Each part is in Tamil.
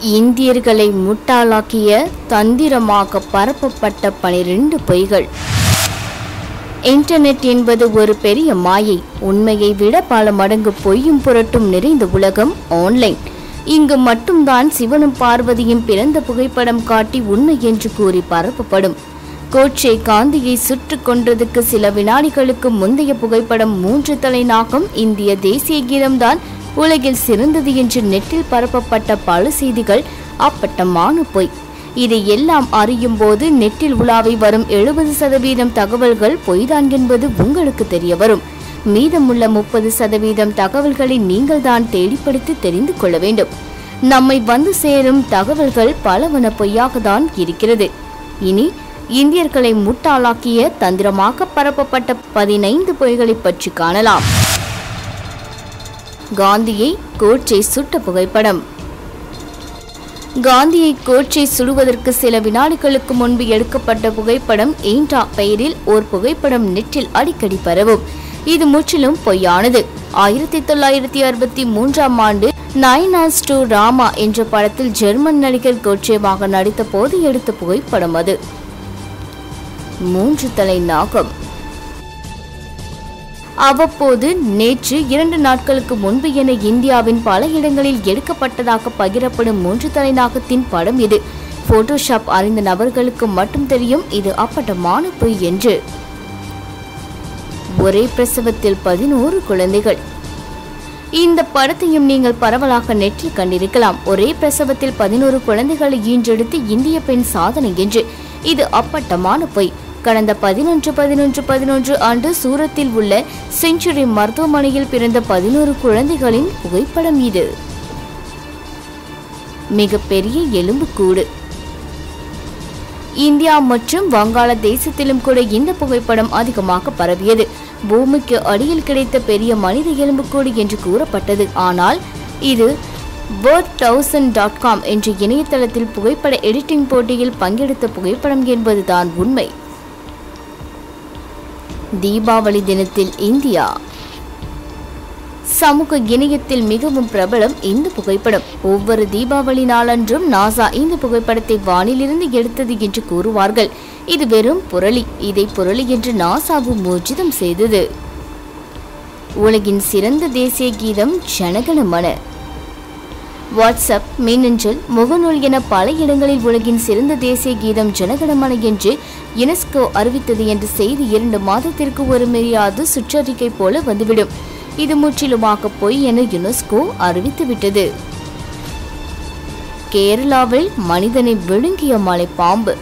இந்தியர்களை முட்டாளாக்கிய தந்திரமாக பரப்பப்பட்ட பனிரெண்டு பொய்கள். இன்டர்நெட் என்பது ஒரு பெரிய மாயை. உண்மையை விட பல மடங்கு பொய்யும் புரட்டும் நிறைந்த உலகம் ஆன்லைன். இங்கு மட்டும்தான் சிவனும் பார்வதியும் பிறந்த புகைப்படம் காட்டி உண்மை என்று கூறி பரப்பப்படும். கோட்சே காந்தியை சுற்று கொன்றதுக்கு சில வினாடிகளுக்கு முந்தைய புகைப்படம் மூன்று தலைநாகம் இந்திய தேசிய கீதம்தான் உலகில் சிறந்தது என்று நெட்டில் பரப்பப்பட்ட பல செய்திகள் அப்பட்டமான பொய். இதை எல்லாம் அறியும் போது நெட்டில் உலாவை வரும் எழுபது சதவீதம் தகவல்கள் பொய்தான் என்பது உங்களுக்கு தெரிய வரும். மீதமுள்ள முப்பது சதவீதம் தகவல்களை நீங்கள் தான் தேடிப்படுத்தி தெரிந்து கொள்ள வேண்டும். நம்மை வந்து சேரும் தகவல்கள் பலவன பொய்யாக தான் இருக்கிறது. இனி இந்தியர்களை முட்டாளாக்கிய தந்திரமாக பரப்பப்பட்ட பதினைந்து பொய்களை பற்றி காணலாம். காந்தியை கோட்சை சுட்ட புகைப்படம். காந்தியை கோட்சை சுடுவதற்கு சில வினாடிகளுக்கு முன்பு எடுக்கப்பட்ட புகைப்படம் எயின்டா பெயரில் ஓர் புகைப்படம் நெற்றில் அடிக்கடி பரவும். இது முற்றிலும் பொய்யானது. ஆயிரத்தி தொள்ளாயிரத்தி அறுபத்தி மூன்றாம் ஆண்டு நைன் ஆஸ் டூ ராமா என்ற படத்தில் ஜெர்மன் நடிகர் கோட்சேவாக நடித்த போது எடுத்த புகைப்படம் அது. மூன்று தலை நாகம். அவ்வப்போது நேற்று இரண்டு நாட்களுக்கு முன்பு என இந்தியாவின் பல இடங்களில் எடுக்கப்பட்டதாக பகிரப்படும் மூன்று தலை நாகத்தின் படம் இது. போட்டோஷாப் அறிந்த நபர்களுக்கு மட்டும் தெரியும் இது அப்பட்டமான பொய் என்று. ஒரே பிரசவத்தில் பதினோரு குழந்தைகள். இந்த படத்தையும் நீங்கள் பரவலாக நெற்றில் கண்டிருக்கலாம். ஒரே பிரசவத்தில் பதினோரு குழந்தைகளை ஈன்றெடுத்து இந்திய பெண் சாதனை என்று. இது அப்பட்டமான பொய். கடந்த பதினொன்று பதினொன்று பதினொன்று ஆண்டு சூரத்தில் உள்ள செஞ்சுரி மருத்துவமனையில் பிறந்த பதினோரு குழந்தைகளின் புகைப்படம் இது. மிகப்பெரிய எலும்புக்கூடு இந்தியா மற்றும் வங்காள தேசத்திலும் கூட இந்த புகைப்படம் அதிகமாக பரவியது. பூமிக்கு அடியில் கிடைத்த பெரிய மனித எலும்புக்கூடு என்று கூறப்பட்டது. ஆனால் இது வேர்ட் தௌசண்ட் டாட் காம் என்ற இணையதளத்தில் புகைப்பட எடிட்டிங் போட்டியில் பங்கெடுத்த புகைப்படம் என்பதுதான் உண்மை. தீபாவளி தினத்தில் இந்தியா. சமூக இணையத்தில் மிகவும் பிரபலம் இந்த புகைப்படம். ஒவ்வொரு தீபாவளி நாளன்றும் நாசா இந்த புகைப்படத்தை வானிலிருந்து எடுத்தது என்று கூறுவார்கள். இது வெறும் புரளி இதை புரளி என்று நாசாவும் ஊர்ஜிதம் செய்தது. உலகின் சிறந்த தேசிய கீதம் ஜனகணமன வாட்ஸ்அப் மின்னஞ்சல் முகநூல் என பல இடங்களில் உலகின் சிறந்த தேசிய கீதம் ஜனகணமன என்று யுனெஸ்கோ அறிவித்தது என்ற செய்தி இரண்டு மாதத்திற்கு ஒரு மெரியாது சுற்றறிக்கை போல வந்துவிடும். இது முற்றிலுமாக பொய் என யுனெஸ்கோ அறிவித்துவிட்டது. கேரளாவில் மனிதனை விழுங்கிய மலைப்பாம்பு.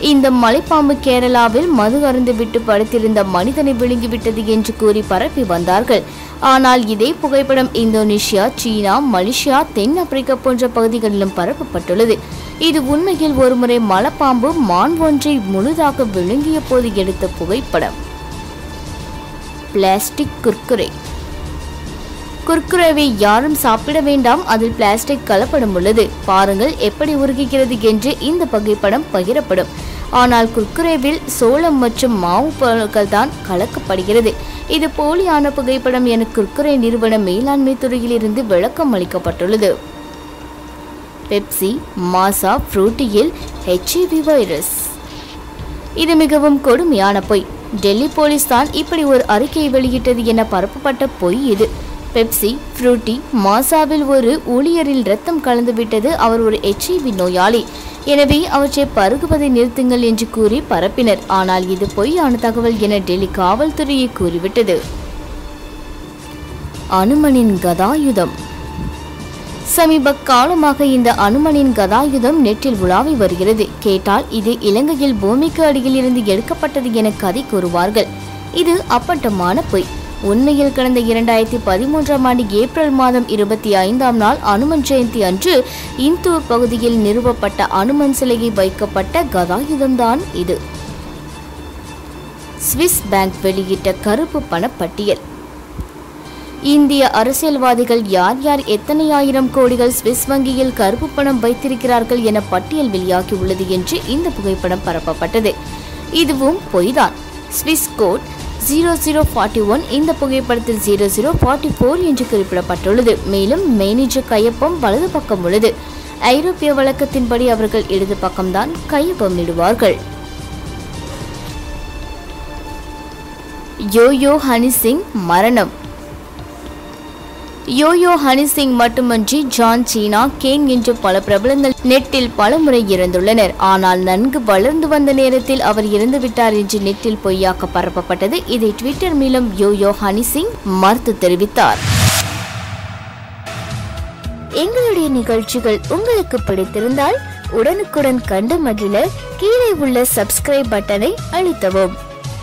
இந்த மலைப்பாம்பு கேரளாவில் மது அருந்துவிட்டு படுத்திருந்த மனிதனை விழுங்கிவிட்டது என்று கூறி பரப்பி வந்தார்கள். ஆனால் இதே புகைப்படம் இந்தோனேஷியா சீனா மலேசியா தென் ஆப்பிரிக்கா போன்ற பகுதிகளிலும் பரப்பப்பட்டுள்ளது. இது உண்மையில் ஒருமுறை மலைப்பாம்பு மான் ஒன்றை முழுதாக விழுங்கிய போது எடுத்த புகைப்படம். பிளாஸ்டிக் குர்குரை. குர்குரேவை யாரும் சாப்பிட வேண்டாம். அதில் பிளாஸ்டிக் கலப்படம் உள்ளது. பாருங்கள் எப்படி உருகுகிறது என்று இந்த புகைப்படம் பகிரப்படும். ஆனால் குர்குரேவில் சோளம் மற்றும் மாவு பொருட்கள் தான் கலக்கப்படுகிறது. இது போலியான புகைப்படம் என குர்குரே நிறுவன மேலாண்மை துறையிலிருந்து விளக்கம் அளிக்கப்பட்டுள்ளது. பெப்சி மாசா ஃப்ரூட்டியில் ஹெச்ஐவி வைரஸ். இது மிகவும் கொடுமையான பொய். டெல்லி போலீஸ் தான் இப்படி ஒரு அறிக்கையை வெளியிட்டது என பரப்பப்பட்ட பொய் இது. பெப்சி ஃப்ரூட்டி மாசாவில் ஒரு ஊழியரில் ரத்தம் கலந்துவிட்டது. அவர் ஒரு ஹெச்ஐவி நோயாளி. எனவே அவற்றை பருகுவதை நிறுத்துங்கள் என்று கூறி பரப்பினர். ஆனால் இது பொய்யான தகவல் என டெல்லி காவல்துறையை கூறிவிட்டது. அனுமனின் கதாயுதம். சமீப காலமாக இந்த அனுமனின் கதாயுதம் நெற்றில் உலாவி வருகிறது. கேட்டால் இது இலங்கையில் பூமிக்கு அடியில் இருந்து எடுக்கப்பட்டது என கதை கூறுவார்கள். இது அப்பட்டமான பொய். உண்மையில் கடந்த இரண்டாயிரத்தி பதிமூன்றாம் ஆண்டு ஏப்ரல் மாதம் இருபத்தி ஐந்தாம் நாள் அனுமன் ஜெயந்தி அன்று இந்தூர் பகுதியில் நிறுவப்பட்ட அனுமன் சிலையை வைக்கப்பட்ட கதாயுதம்தான் இது. சுவிஸ் பேங்க் வெளியிட்ட கருப்பு பணப்பட்டியல். இந்திய அரசியல்வாதிகள் யார் யார் எத்தனை ஆயிரம் கோடிகள் சுவிஸ் வங்கியில் கருப்பு பணம் வைத்திருக்கிறார்கள் என பட்டியல் வெளியாகியுள்ளது என்று இந்த புகைப்படம் பரப்பப்பட்டது. இதுவும் பொய்தான். Swiss code zero zero forty one இந்த புகைப்படத்தில் ஜீரோ ஜீரோ ஃபார்ட்டி ஃபோர் என்று குறிப்பிடப்பட்டுள்ளது. மேலும் மேனேஜர் கையொப்பம் வலது பக்கம் உள்ளது. ஐரோப்பிய வழக்கத்தின்படி அவர்கள் இடது பக்கம்தான் கையொப்பம் இடுவார்கள். யோயோ ஹனி சிங் மரணம். யோயோ ஹனி சிங் மட்டுமன்றி ஜான் சீனா கேங் என்று பல பிரபலங்கள் நெட்டில் பல முறை இறந்துள்ளனர். ஆனால் நன்கு வளர்ந்து வந்த நேரத்தில் அவர் இறந்துவிட்டார் என்று நெட்டில் பொய்யாக்க பரப்பப்பட்டது. இதை ட்விட்டர் மூலம் யோயோ ஹனி சிங் மறுத்து தெரிவித்தார். எங்களுடைய நிகழ்ச்சிகள் உங்களுக்கு பிடித்திருந்தால் உடனுக்குடன் கண்டு மகிழ கீழே உள்ள சப்ஸ்கிரைப் பட்டனை அழுத்தவும்.